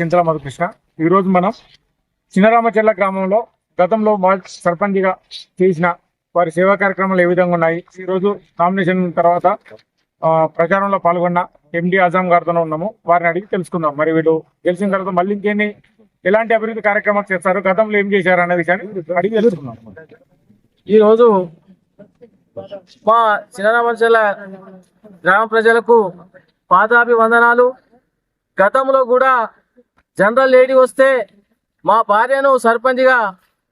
చింతల మధుకృష్ణ. ఈ రోజు మనం చిన్నరామచెల్ల గ్రామంలో గతంలో వార్డ్ సర్పంచ్గా చేసిన వారి సేవా కార్యక్రమాలు ఏ విధంగా ఉన్నాయి? ఈ రోజు నామినేషన్ తర్వాత ప్రచారంలో పాల్గొన్న ఎండి ఆజాం గారితో ఉన్నాము. వారిని అడిగి తెలుసుకుందాం. మరి వీళ్ళు గెలిచిన తర్వాత మళ్ళీ ఇంకేమి ఎలాంటి అభివృద్ధి కార్యక్రమాలు చేస్తారు? గతంలో ఏం చేశారు అనే విషయాన్ని అడిగి తెలుసుకుందాం. ఈరోజు మా చిన్నరామచెల్ల గ్రామ ప్రజలకు పాదాభివందనాలు. గతంలో కూడా జనరల్ లేడీ వస్తే మా భార్యను సర్పంచ్గా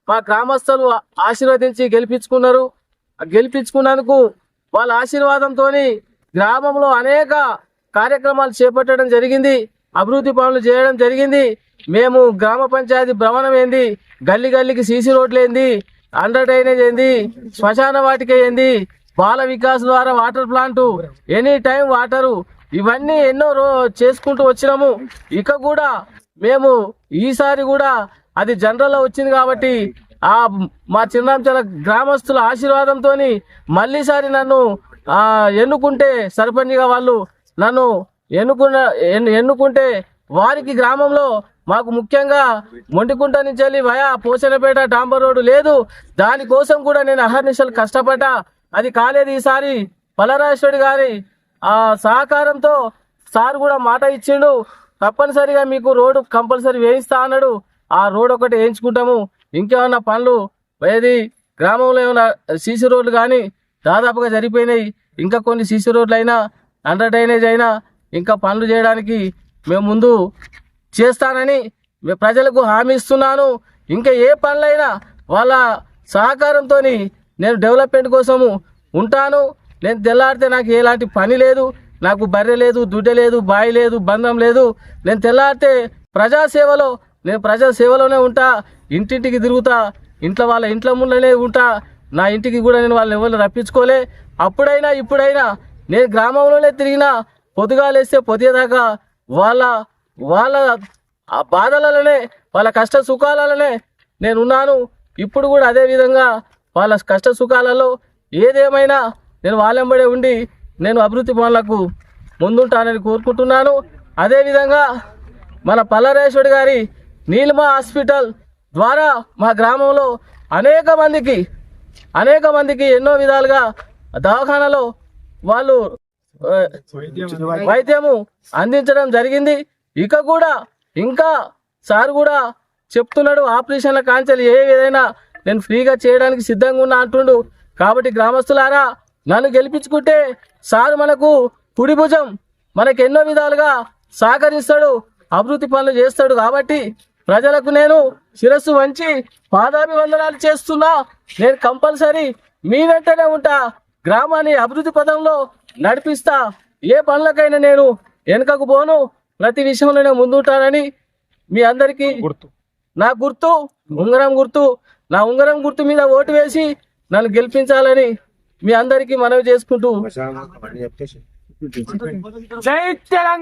మా గ్రామస్తులు ఆశీర్వదించి గెలిపించుకున్నారు. గెలిపించుకున్నందుకు వాళ్ళ ఆశీర్వాదంతో గ్రామంలో అనేక కార్యక్రమాలు చేపట్టడం జరిగింది. అభివృద్ధి పనులు చేయడం జరిగింది. మేము గ్రామ పంచాయతీ భ్రమణం ఏంది? గల్లి గల్లీకి సీసీ రోడ్లు ఏంది? అండర్ డ్రైనేజ్ ఏంది? శ్మశాన వాటిక ఏంది? బాల వికాస్ ద్వారా water plant any time water ఇవన్నీ ఎన్నో రో చేసుకుంటూ వచ్చినాము. ఇక కూడా మేము ఈసారి కూడా అది జనరల్లో వచ్చింది కాబట్టి ఆ మా చిన్నాంచల గ్రామస్తుల ఆశీర్వాదంతో మళ్ళీసారి నన్ను ఎన్నుకుంటే సర్పంచ్గా వాళ్ళు నన్ను ఎన్నుకున్న ఎన్ను- ఎన్నుకుంటే వారికి గ్రామంలో మాకు ముఖ్యంగా మొండికుంట నుంచి వెళ్ళి వయా పోచనపేట డాంబర్ రోడ్డు లేదు. దానికోసం కూడా నేను అహర్నిశలు కష్టపడ్డా. అది కాలేదు ఈసారి. పలరాశ్వరి గారి ఆ సహకారంతో సార్ కూడా మాట ఇచ్చిండు. తప్పనిసరిగా మీకు రోడ్డు కంపల్సరీ వేయిస్తా అన్నాడు. ఆ రోడ్ ఒకటి వేయించుకుంటాము. ఇంకేమన్నా పనులు? ఏది? గ్రామంలో ఏమైనా సీసీ రోడ్లు కానీ దాదాపుగా జరిగిపోయినాయి. ఇంకా కొన్ని సీసీ రోడ్లు అయినా అండర్ డ్రైనేజ్ అయినా ఇంకా పనులు చేయడానికి మేము ముందు చేస్తానని ప్రజలకు హామీ ఇస్తున్నాను. ఇంకా ఏ పనులైనా వాళ్ళ సహకారంతో నేను డెవలప్మెంట్ కోసము ఉంటాను. నేను తెల్లారితే నాకు ఎలాంటి పని లేదు నాకు బర్రె లేదు దుడ్డ లేదు బాయి లేదు బంధం లేదు. నేను తెల్లారితే ప్రజాసేవలో నేను ప్రజాసేవలోనే ఉంటా ఇంటింటికి తిరుగుతా ఇంట్లో వాళ్ళ ఇంట్లో ముందునే ఉంటా. నా ఇంటికి కూడా నేను వాళ్ళని ఎవరిని రప్పించుకోలే. అప్పుడైనా ఇప్పుడైనా నేను గ్రామంలోనే తిరిగినా పొద్దుగాలేస్తే పొద్దుదాకా వాళ్ళ వాళ్ళ ఆ బాధలలోనే వాళ్ళ కష్ట సుఖాలలోనే నేను ఉన్నాను. ఇప్పుడు కూడా అదే విధంగా వాళ్ళ కష్ట సుఖాలలో ఏదేమైనా నేను వాళ్ళెంబడే ఉండి నేను అభివృద్ధి పనులకు ముందుంటానని కోరుకుంటున్నాను. అదేవిధంగా మన పల్లరేశ్వరి గారి నీలిమ హాస్పిటల్ ద్వారా మా గ్రామంలో అనేక మందికి అనేక మందికి ఎన్నో విధాలుగా దవాఖానలో వాళ్ళు వైద్యము అందించడం జరిగింది. ఇక కూడా ఇంకా సార్ కూడా చెప్తున్నాడు ఆపరేషన్ల కాంచెలు ఏ ఏదైనా నేను ఫ్రీగా చేయడానికి సిద్ధంగా ఉన్నా అంటుండు. కాబట్టి గ్రామస్తులారా నన్ను గెలిపించుకుంటే సార్ మనకు కుడి భుజం మనకు ఎన్నో విధాలుగా సహకరిస్తాడు అభివృద్ధి పనులు చేస్తాడు కాబట్టి ప్రజలకు నేను శిరస్సు వంచి పాదాభివందనాలు చేస్తున్నా. నేను కంపల్సరీ మీ వెంటనే ఉంటా. గ్రామాన్ని అభివృద్ధి పదంలో నడిపిస్తా. ఏ పనులకైనా నేను వెనుకకు పోను. ప్రతి విషయంలో నేను ముందుంటానని మీ అందరికీ గుర్తు. నా గుర్తు ఉంగరం గుర్తు. నా ఉంగరం గుర్తు మీద ఓటు వేసి నన్ను గెలిపించాలని మీ అందరికీ మనవి చేసుకుంటూ జై తెలంగాణ!